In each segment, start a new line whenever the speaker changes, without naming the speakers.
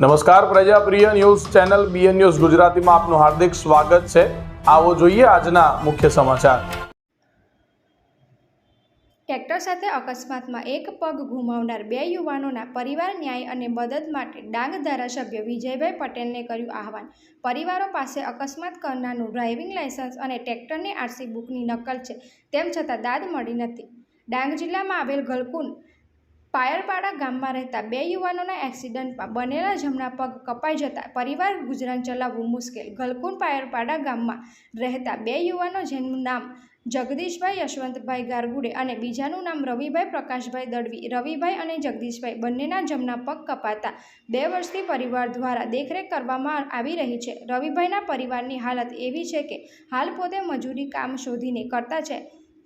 નમસ્કાર પ્રજાપ્રિય news channel BN news ગુજરાતીમાં આપનું હાર્દિક સ્વાગત છે. આવો જોઈએ આજના મુખ્ય સમાચાર.
ટ્રેક્ટર સાથે અકસ્માતમાં એક પગ ગુમાવનાર બે યુવાનોના પરિવાર ન્યાય અને મદદ માટે ડાંગ ધારાસભ્ય વિજયભાઈ પટેલને કર્યું આહવાન. પરિવારો પાસે અકસ્માત કરનારનું ડ્રાઇવિંગ લાયસન્સ અને ટ્રેક્ટરની આરસી બુકની નકલ છે, તેમ છતાં દાદ મળી નથી. ડાંગ જિલ્લામાં આવેલ ગલકુંડ પાયરપાડા ગામમાં રહેતા બે યુવાનોના એક્સિડન્ટમાં બનેલા જમણા પગ કપાઈ જતા પરિવાર ગુજરાન ચલાવવું મુશ્કેલ. ગલકુંડ પાયરપાડા ગામમાં રહેતા બે યુવાનો જેનું નામ જગદીશભાઈ, યશવંતભાઈ ગારગુડે અને બીજાનું નામ રવિભાઈ, પ્રકાશભાઈ દળવી રવિભાઈ અને જગદીશભાઈ બંનેના જમણા પગ કપાતા બે વર્ષથી પરિવાર દ્વારા દેખરેખ કરવામાં આવી રહી છે. રવિભાઈના પરિવારની હાલત એવી છે કે હાલ પોતે મજૂરી કામ શોધીને કરતા છે.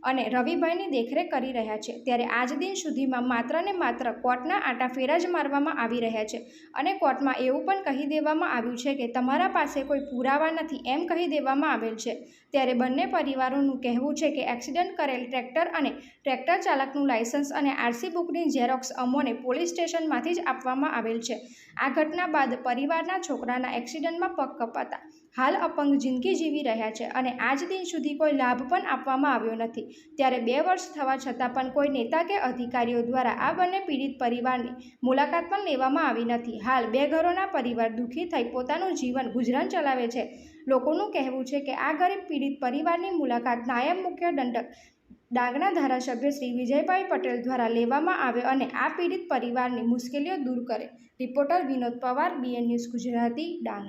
અને રવિભાઈની દેખરેખ કરી રહ્યા છે. ત્યારે આજ દિન સુધીમાં માત્ર ને માત્ર કોર્ટના આટા ફેરા જ મારવામાં આવી રહ્યા છે. અને કોર્ટમાં એવું પણ કહી દેવામાં આવ્યું છે કે તમારા પાસે કોઈ પુરાવા નથી એમ કહી દેવામાં આવેલ છે. ત્યારે બંને પરિવારોનું કહેવું છે કે એક્સિડન્ટ કરેલ ટ્રેક્ટર અને ટ્રેક્ટર ચાલકનું લાયસન્સ અને આરસી બુકની ઝેરોક્સ અમોને પોલીસ સ્ટેશનમાંથી જ આપવામાં આવેલ છે. આ ઘટના બાદ પરિવારના છોકરાના એક્સિડન્ટમાં પગ કપાતા. હાલ અપંગ જિંદગી જીવી રહ્યા છે અને આજ દિન સુધી કોઈ લાભ પણ આપવામાં આવ્યો નથી. ત્યારે બે વર્ષ થવા છતાં પણ કોઈ નેતા કે અધિકારીઓ દ્વારા આ બંને પીડિત પરિવારની મુલાકાત પણ લેવામાં આવી નથી. હાલ બે ઘરોના પરિવાર દુઃખી થઈ પોતાનું જીવન ગુજરાન ચલાવે છે. લોકોનું કહેવું છે કે આ ગરીબ પીડિત પરિવારની મુલાકાત નાયબ મુખ્ય દંડક ડાંગના ધારાસભ્ય શ્રી વિજયભાઈ પટેલ દ્વારા લેવામાં આવે અને આ પીડિત પરિવારની મુશ્કેલીઓ દૂર કરે. Reporter Vinod Pawar BN news Gujarati, Dang.